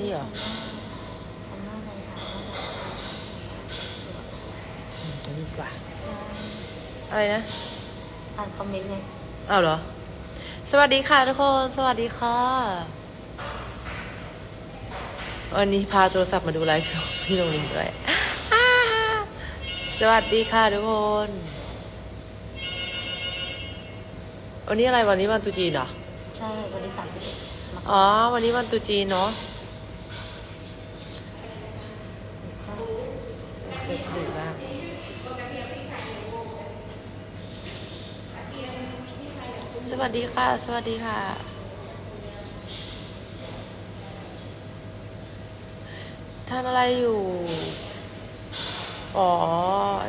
นี่เหรอทำหน้าในค่ะอืมตรงนี้ดีกว่า อะไรนะ อ่านคอมเมนต์ไงอ้าวเหรอ สวัสดีค่ะทุกคน สวัสดีค่ะ วันนี้พาโทรศัพท์มาดูไลฟ์สดพี่โรงเรียนด้วยอ่าสวัสดีค่ะทุกคน วันนี้อะไรวันนี้วันตรุษจีนเหรอ ใช่ วันที่สามสิบเอ็ดมกราอ๋อ วันนี้วันตรุษจีนเนาะ สร็จดึกมากสวัสดีค่ะ สวัสดีค่ะ ทำอะไรอยู่ อ๋อ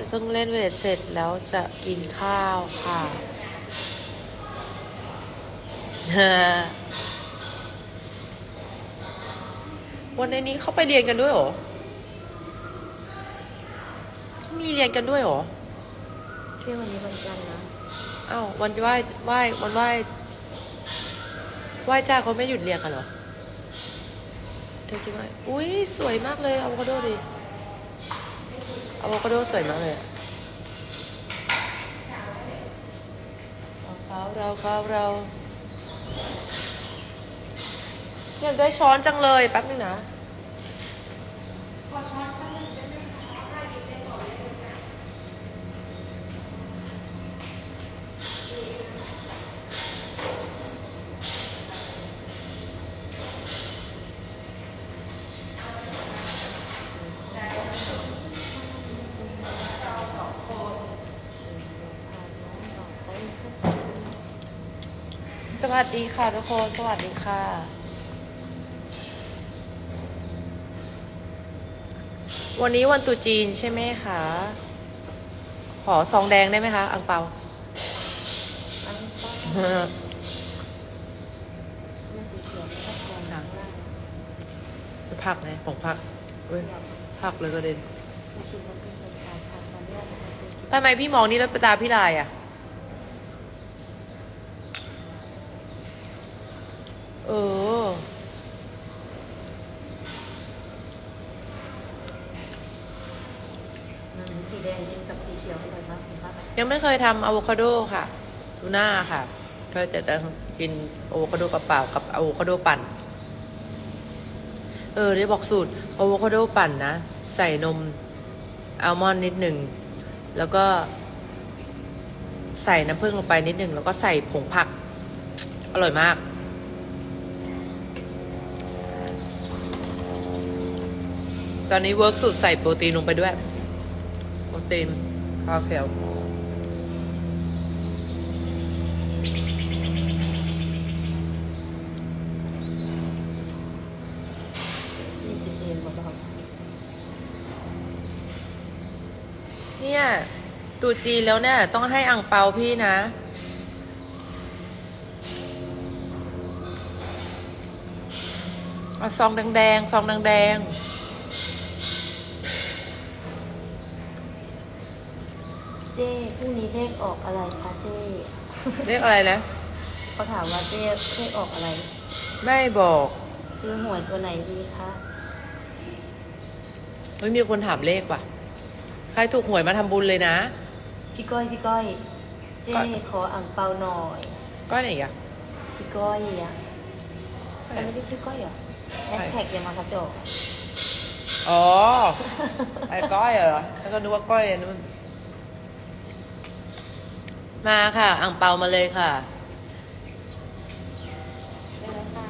เพิ่งเล่นเวทเสร็จแล้วจะกินข้าวค่ะวันในนี้เขาไปเรียนกันด้วยเหรอ มีเรียนกันด้วยเหรอพี่วันนี้วันจันทร์นะอ้าววันไหว้ไหว้วันไหว้ไหว้เจ้าเขาไม่หยุดเรียนกันเหรอเธอคิดว่าอุ้ยสวยมากเลยอะโวคาโดดิอะโวคาโดสวยมากเลยอะเราเราเราเราอยากได้ช้อนจังเลยแป๊บนึงนะ ส วัสดีค่ะทุกคน สวัสดีค่ะ วันนี้วันตุจีนใช่ไหมคะ ขอซองแดงได้ไหมคะ อังเปาอักไม่สีเขียวไม่ต้องมองหนังล่างผักไงของผักเว้ยผักเลยก็เด็นไป็นคนทานทานตอนแรกนะคะคือคิดทำไมพี่มองนี่แล้วตาพี่ลายอะ เออ อืมสีแดงนี่กับสีเขียวอร่อยมากเห็นปะยังไม่เคยทำอะโวคาโดค่ะทูน่าค่ะ เคยแต่ต้องกินอะโวคาโดเปล่าๆกับอะโวคาโดปั่น เออได้บอกสูตรอะโวคาโดปั่นนะ ใส่นมอัลมอนด์นิดหนึ่ง แล้วก็ ใส่น้ำผึ้งลงไปนิดหนึ่ง แล้วก็ใส่ผงผัก อร่อยมากตอนนี้เวิร์กสูตรใส่โปรตีนลงไปด้วย โปรตีน ข้าวเขียวเอ็ดเนี่ยตรุษจีนแล้วเนี่ย ต้องให้อ่งเปาพี่นะ เอาซองแดงๆซองแดงๆ เจ้พรุ่งนี้เลขออกอะไรคะเจ้ๆเรียกอะไรนะ เขาถามว่าเจ้เลขออกอะไร ไม่บอกซื้อหวยตัวไหนดีคะไม่มีคนถามเลขว่ะ ใครถูกหวยมาทำบุญเลยนะ พี่ก้อยพี่ก้อย เจ้ก้อยขออ่างเปาหน่อยก็ไหนอะ พี่ก้อยอะแต่ไม่ได้ชื่อก้อยเหรอแฮชแท็กอย่ามากระจอก อ๋อ ไอ้ก้อยเหรอฉันก็นึกว่าก้อยอันนู้น มาค่ะอ่างเปามาเลยค่ะ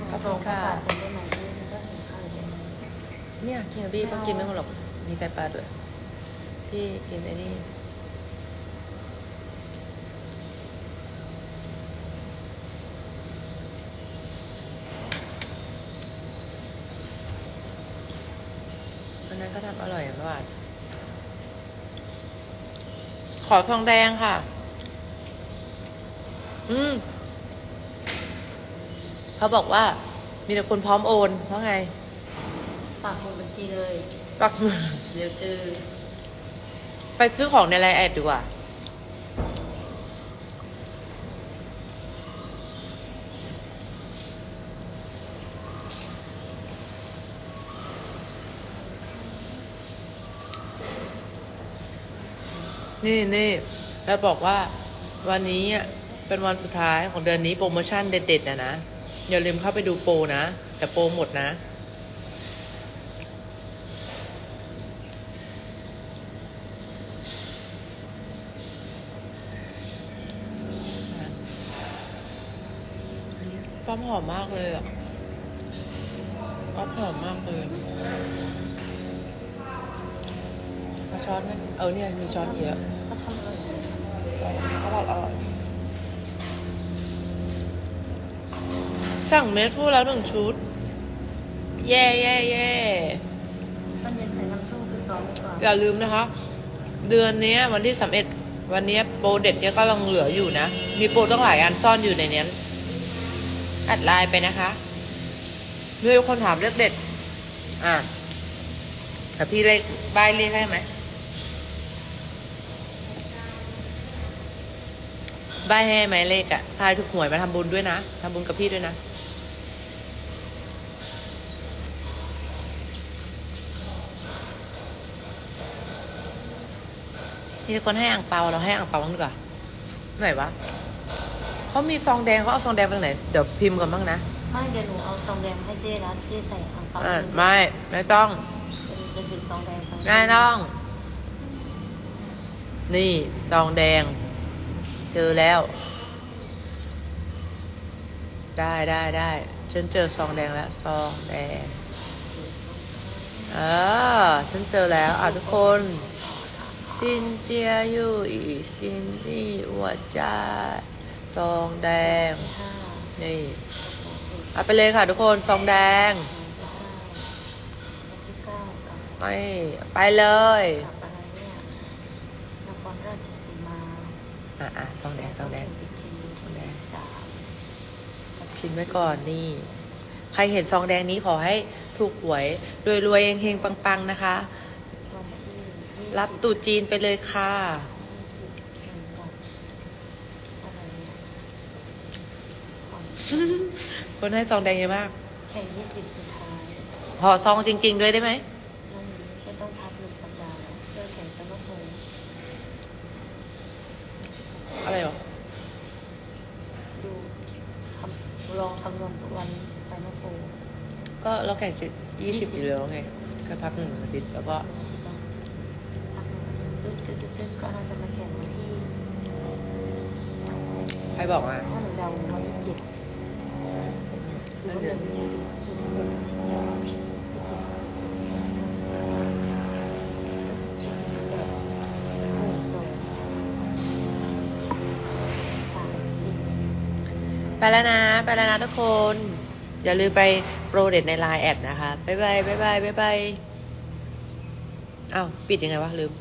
ขอบคุณค่ะสองบาทเป็นได้ไหมที่มันก็เห็นข้าวเลยเนี่ยกินกับพี่ก็กินไม่หมดหรอกมีไตปลาด้วย พี่กินไอ้นี่อันนั้นก็ทำอร่อยอะเมื่อวานขอทองแดงค่ะ อืมเขาบอกว่า มีแต่คนพร้อมโอนเพราะไงฝากลงบัญชีเลย ปักหมุดเดี๋ยวเจอ ไปซื้อของในไลน์แอดดีกว่า นี่นี่แล้วบอกว่าวันนี้อะ เป็นวันสุดท้ายของเดือนนี้โปรโมชั่นเด็ดๆนะนะ อย่าลืมเข้าไปดูโปรนะ แต่โปรหมดนะ ป้อมหอมมากเลยอะป้อมหอมมากเลยเอาช้อนนั่นเออเนี่ยมีช้อนเยอะเขาทำอะไรเขาบอกอร่อย สั่งเมดฟูแล้วหนึ่งชุด เย่เย่เย่ตอนเย็นใส่น้ำส้มไปซ้อมไปก่อนอย่าลืมนะคะ เดือนเนี้ยวันที่สามเอ็ดวันเนี้ยโปรเด็ดเนี่ยก็กำลังเหลืออยู่นะ มีโปรต้องหลายอันซ่อนอยู่ในนี้อัดไลน์ไปนะคะมีคนถามเลขเด็ด อะแต่พี่เลขใบเลขให้ไหมใบให้ไหมเลขอะทายถูกหวยมาทำบุญด้วยนะทำบุญกับพี่ด้วยนะ มีคนให้อ่างเปาเราให้อ่างเปาบ้างดีกว่าไหนวะเขามีซองแดงเขาเอาซองแดงไปไหนเดี๋ยวพิมพ์ก่อนบ้างนะไม่เดี๋ยวหนูเอาซองแดงมาให้เจ๊แล้วเจ๊ใส่อ่างเปาอ่าหนึ่งไม่ไม่ต้องจะถือซองแดงไปไม่ต้อง นี่ซองแดง เจอแล้ว ได้ได้ได้ฉันเจอซองแดงแล้วซองแดงเออฉันเจอแล้วอะทุกคน ซินเจียอยู่อีซินนี่อวดจ้าซองแดงห้านี่เอาไปเลยค่ะทุกคนซองแดงที่เก้ากับไปไปเลยกับอะไรเนี่ยนครราชสีมาอะอะซองแดงซองแดงพิธีซองแดงสามพิมพ์ไว้ก่อนนี่ ใครเห็นซองแดงนี้ขอให้ถูกหวยรวยรวยๆเฮงๆปังๆนะคะวันที่ยี่สิ รับตู่จีนไปเลยค่ะหนึ่งกับอะไรเนี่ยของคนให้ซองแดงเยอะมาก แข่งยี่สิบสุดท้ายขอซองจริง ๆ เลยได้ไหมนั่นนี้ก็ต้องพักหนึ่งสัปดาห์เพื่อแข่งสนุกโมงอะไรหรอ ดูทำลองคำนวณวันไฟนอลโฟร์ก็เราแข่งสิยี่สิบอยู่แล้วไงก็พักหนึ่งอาทิตย์แล้วก็พักหนึ่งตึ๊ดตึ๊ดตึ๊ดตึ๊ดก็น่าจะมาแข่งวันที่ ใครบอกอะถ้าหนูเดาวันที่เจ็ดหรือว่าหนึ่งหนึ่งไปแล้วนะ ไปแล้วนะทุกคน อย่าลืมไปโปรเด็ดในไลน์แอดนะคะ บ๊ายบาย บ๊ายบาย บ๊ายบาย อ้าว ปิดยังไงวะ ลืม